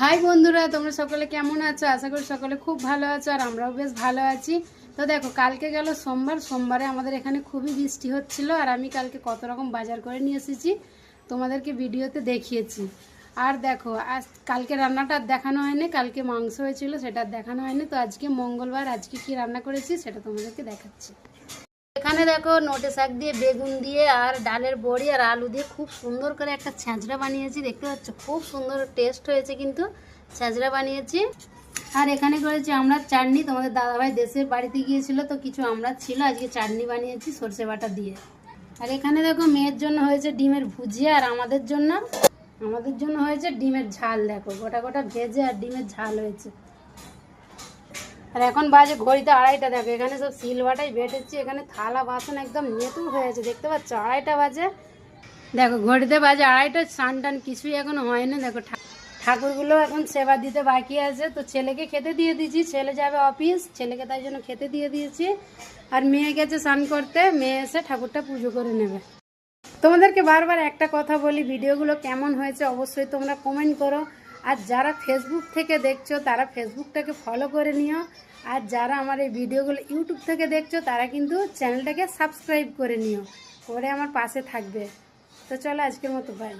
High বন্ধুরা, তোমরা সকলে কেমন আছো? আশা করি সকলে খুব ভালো আছো আর আমরাও বেশ ভালো আছি। তো দেখো, কালকে গেল সোমবার। সোমবারে আমাদের এখানে খুবই বৃষ্টি হচ্ছিল আর আমি কালকে কত রকম বাজার করে নিয়ে এসেছি, তোমাদেরকে ভিডিওতে দেখিয়েছি। আর দেখো, আজ কালকে রান্নাটা দেখানো হয়নি, কালকে মাংস হয়েছিল, সেটা দেখানো হয়নি। তো আজকে মঙ্গলবার আজকে কি রান্না করেছি, সেটা তোমাদেরকে দেখাচ্ছি। দেখো, নোটে শাক দিয়ে, বেগুন দিয়ে, আর ডালের বড়ি আর আলু দিয়ে খুব সুন্দর করে একটা ছ্যাঁচড়া বানিয়েছি, দেখতে পাচ্ছ? খুব সুন্দর টেস্ট হয়েছে কিন্তু ছ্যাঁচড়া বানিয়েছি। আর এখানে করেছি আমরা চাটনি, তোমাদের দাদাভাই দেশের বাড়িতে গিয়েছিল, তো কিছু আমরা ছিল, আজকে চাটনি বানিয়েছি সর্ষে বাটা দিয়ে। আর এখানে দেখো, মেয়ের জন্য হয়েছে ডিমের ভুজিয়া, আর আমাদের জন্য আমাদের জন্য হয়েছে ডিমের ঝাল, দেখো, গোটা গোটা ভেজে আর ডিমের ঝাল হয়েছে। আর এখন বাজে ঘড়িতে আড়াইটা, দেখো, এখানে সব সিলভাটাই বেটেছি, এখানে থালা, বাসন একদম নেতুর হয়েছে দেখতে পাচ্ছ? আড়াইটা বাজে। দেখো, ঘড়িতে বাজে আড়াইটা স্নান টান কিছুই এখনও হয়নি, দেখো, ঠা- ঠাকুরগুলো এখন সেবা দিতে বাকি আছে, তো ছেলেকে খেতে দিয়ে দিয়েছি, ছেলে যাবে অফিস, ছেলেকে তাই জন্য খেতে দিয়ে দিয়েছি, আর মেয়ে গেছে স্নান করতে, মেয়ে এসে ঠাকুরটা পুজো করে নেবে। তোমাদেরকে বারবার একটা কথা বলি, ভিডিওগুলো কেমন হয়েছে অবশ্যই তোমরা কমেন্ট করো আর যারা ফেসবুক থেকে দেখছ, তারা ফেসবুকটাকে ফলো করে নিও। আর যারা আমার এই ভিডিওগুলো ইউটিউব থেকে দেখছ, তারা কিন্তু চ্যানেলটাকে সাবস্ক্রাইব করে নিও। করে আমার পাশে থাকবে। তো চলো আজকের মতো বাই